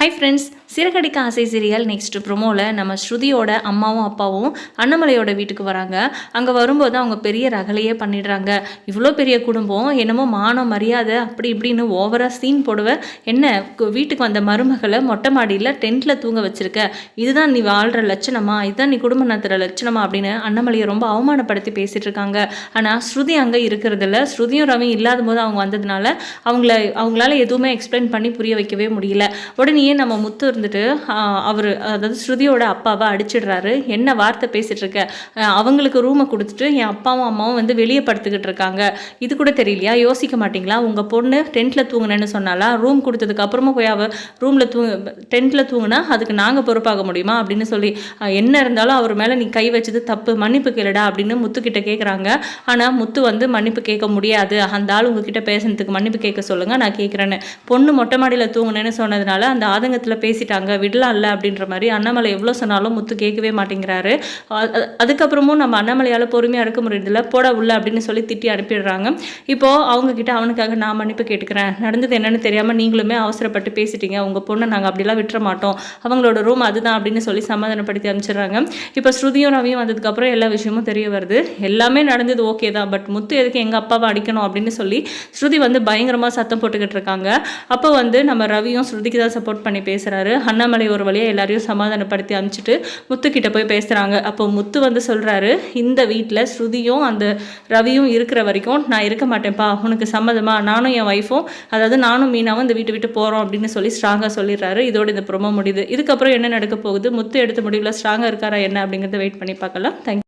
Hi friends Siragadikka ஆசை serial next ப்ரொமோவில் நம்ம ஸ்ருதியோட அம்மாவும் அப்பாவும் அண்ணாமலையோட வீட்டுக்கு வராங்க. அங்கே வரும்போது அவங்க பெரிய ரகலையே பண்ணிடுறாங்க. இவ்வளோ பெரிய குடும்பம் என்னமோ மானம் மரியாதை அப்படி இப்படின்னு ஓவராக சீன் போடுவ. என்ன வீட்டுக்கு வந்த மருமகளை மொட்டை மாடியில் டென்ட்டில் தூங்க வச்சுருக்க. இதுதான் நீ வாழ்கிற லட்சணமா? இதுதான் நீ குடும்ப நடத்துகிற லட்சணமா? அப்படின்னு அண்ணாமலையை ரொம்ப அவமானப்படுத்தி பேசிகிட்டு இருக்காங்க. ஆனால் ஸ்ருதி அங்கே இருக்கிறதில்ல. ஸ்ருதியும் ரவி இல்லாத போது அவங்க வந்ததுனால அவங்கள அவங்களால எதுவுமே எக்ஸ்பிளைன் பண்ணி புரிய வைக்கவே முடியல. உடனே உடனேயே நம்ம முத்து இருந்துட்டு அவர் அதாவது ஸ்ருதியோட அப்பாவை அடிச்சிடுறாரு. என்ன வார்த்தை பேசிட்டு இருக்க? அவங்களுக்கு ரூமை கொடுத்துட்டு என் அப்பாவும் அம்மாவும் வந்து வெளியே படுத்துக்கிட்டு இருக்காங்க. இது கூட தெரியலையா? யோசிக்க மாட்டிங்களா? உங்கள் பொண்ணு டென்ட்டில் தூங்கினேன்னு சொன்னாலா ரூம் கொடுத்ததுக்கு அப்புறமா போய் அவள் ரூமில் தூங்கு டென்ட்டில் தூங்கினா அதுக்கு நாங்கள் பொறுப்பாக முடியுமா? அப்படின்னு சொல்லி என்ன இருந்தாலும் அவர் மேலே நீ கை வச்சது தப்பு. மன்னிப்பு கேளுடா அப்படின்னு முத்துக்கிட்ட கேட்குறாங்க ஆனால் முத்து வந்து மன்னிப்பு கேட்க முடியாது. அந்த ஆள் உங்ககிட்ட பேசுனதுக்கு மன்னிப்பு கேட்க சொல்லுங்கள் நான் கேட்குறேன்னு பொண்ணு மொட்டை மாடியில் தூங்கினேன்னு சொன்னதுனால அந்த ஆதங்கத்தில் பேசிட்டாங்க விடலாம்ல அப்படின்ற மாதிரி அண்ணாமலை எவ்வளோ சொன்னாலும் முத்து கேட்கவே மாட்டேங்கிறாரு. அதுக்கப்புறமும் நம்ம அண்ணாமலையால் பொறுமையாக இருக்க முடியறதில்ல போட உள்ள அப்படின்னு சொல்லி திட்டி அனுப்பிடுறாங்க. இப்போது அவங்கக்கிட்ட அவனுக்காக நான் மன்னிப்பு கேட்டுக்கிறேன். நடந்தது என்னென்னு தெரியாமல் நீங்களுமே அவசரப்பட்டு பேசிட்டீங்க. உங்கள் பொண்ணை நாங்கள் அப்படிலாம் விட்டுற மாட்டோம். அவங்களோட ரூம் அதுதான் அப்படின்னு சொல்லி சமாதானப்படுத்தி அனுப்பிச்சிடுறாங்க. இப்போ ஸ்ருதியும் ரவியும் வந்ததுக்கப்புறம் எல்லா விஷயமும் தெரிய வருது. எல்லாமே நடந்தது ஓகே தான். பட் முத்து எதுக்கு எங்கள் அப்பாவை அடிக்கணும் அப்படின்னு சொல்லி ஸ்ருதி வந்து பயங்கரமாக சத்தம் போட்டுக்கிட்டு இருக்காங்க. அப்போ வந்து நம்ம ரவியும் ஸ்ருதிக்கு தான் சப்போர்ட் பண்ணி பேசுகிறாரு அண்ணாமலை ஒரு வழியாக எல்லாரையும் சமாதானப்படுத்தி அனுப்பிச்சிட்டு முத்துக்கிட்ட போய் பேசுகிறாங்க அப்போ முத்து வந்து சொல்கிறாரு இந்த வீட்டில் ஸ்ருதியும் அந்த ரவியும் இருக்கிற வரைக்கும் நான் இருக்க மாட்டேன்ப்பா. உனக்கு சம்மதமா? நானும் என் ஒய்ஃபும் அதாவது நானும் மீனாவும் இந்த வீட்டு விட்டு போகிறோம் அப்படின்னு சொல்லி ஸ்ட்ராங்காக சொல்லிடுறாரு. இதோட இந்த ப்ரோமோ முடியுது. இதுக்கப்புறம் என்ன நடக்க போகுது? முத்து எடுத்த முடிவில் ஸ்ட்ராங்காக இருக்காரா என்ன அப்படிங்கிறத வெயிட் பண்ணி பார்க்கலாம். தேங்க்யூ